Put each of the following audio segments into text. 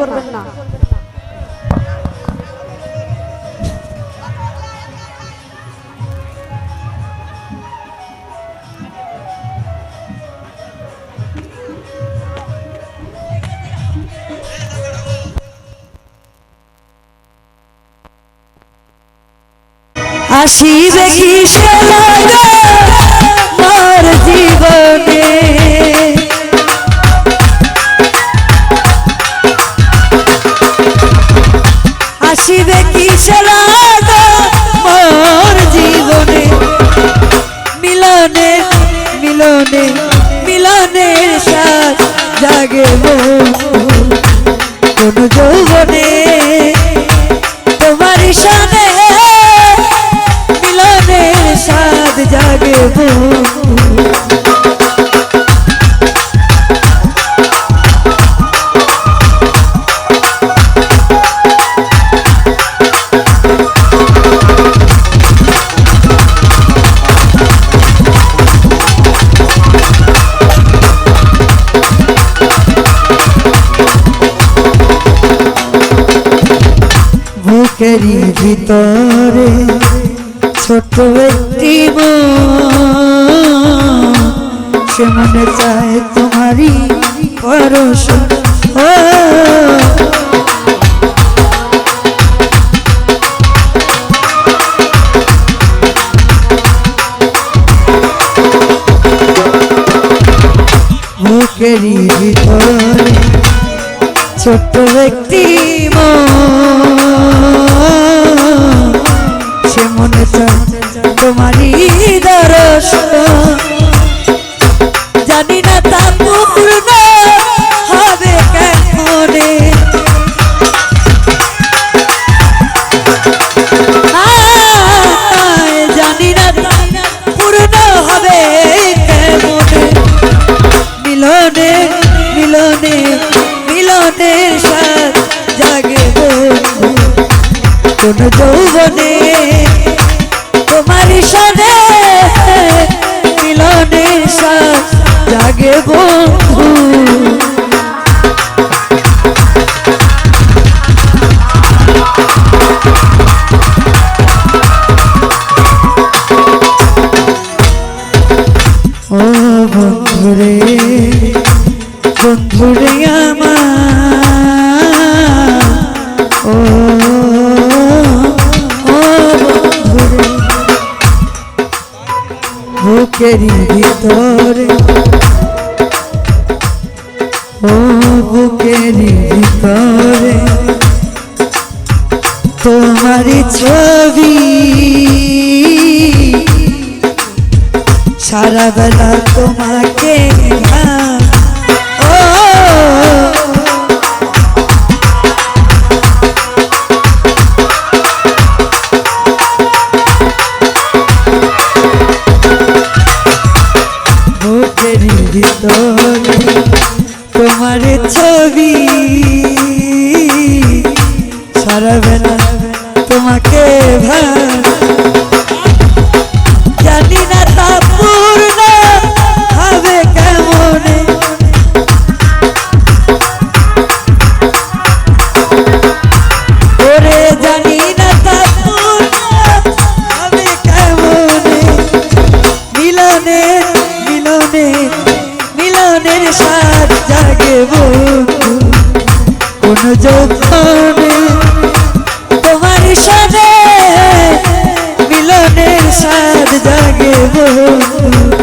করবেন না আসিবে কি সে জাগে বুকেরই ভিতরে ছোট একটি সে মনে চায় তোমারই পরশ ও। ভিতরে ছোট্ট একটি মন, তোমারই দর্শন। জানি না তা পূর্ণ হবে কেমনে। জানি না পূর্ণ হবে কেমনে। মিলনে মিলনে মিলনের সাথ জাগে কোন যৌবনে তোমার সনে মিলনে জাগে বন্ধু। বুকেরই ভিতরে। ও বুকেরই ভিতরে। তোমারই ছবি। সারা বেলা তোমাকে তোমার ছবি। সারা বেলা তোমাকে ভাব বন্ধু কোন যৌবনে তোমার সাথে মিলনের সাথ জাগে বন্ধু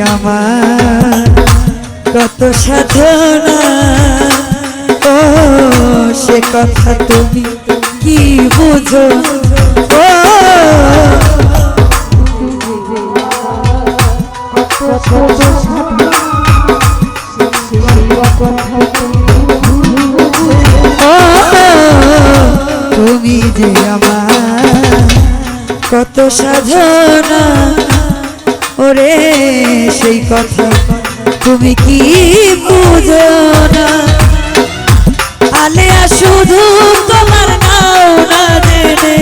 আমার কত সাধনা। ও, সে কথা তুমি কি বুঝো? ও, তুমি যে আমার কত সাধনা। ওরে সেই কথা তুমি কি বুঝো না? আলেয়া শুধু তোমার নাও না জেনে।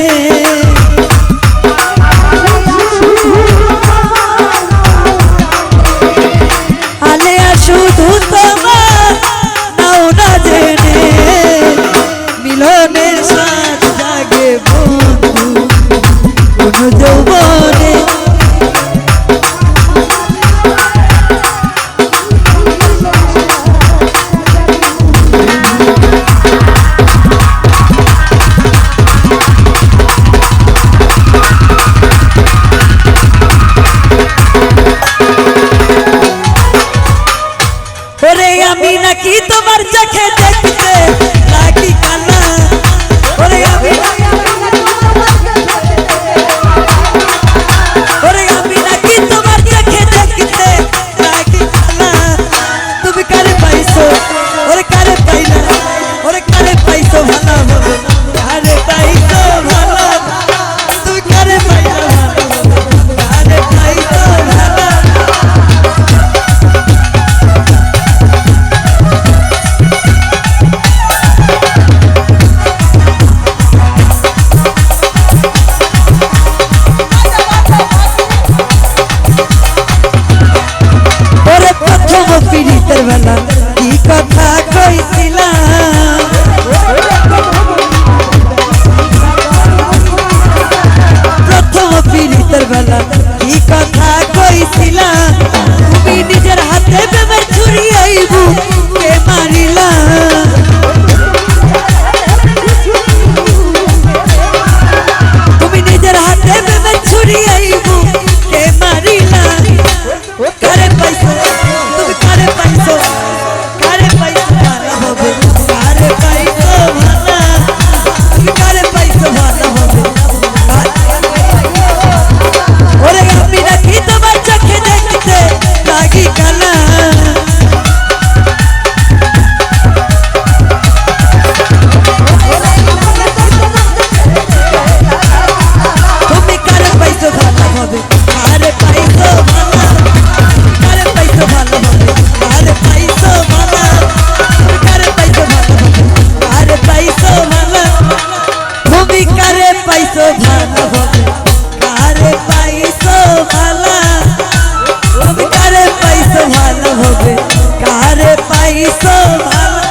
পাইছো ভালো।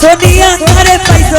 সোনিয়া কারে পাইছো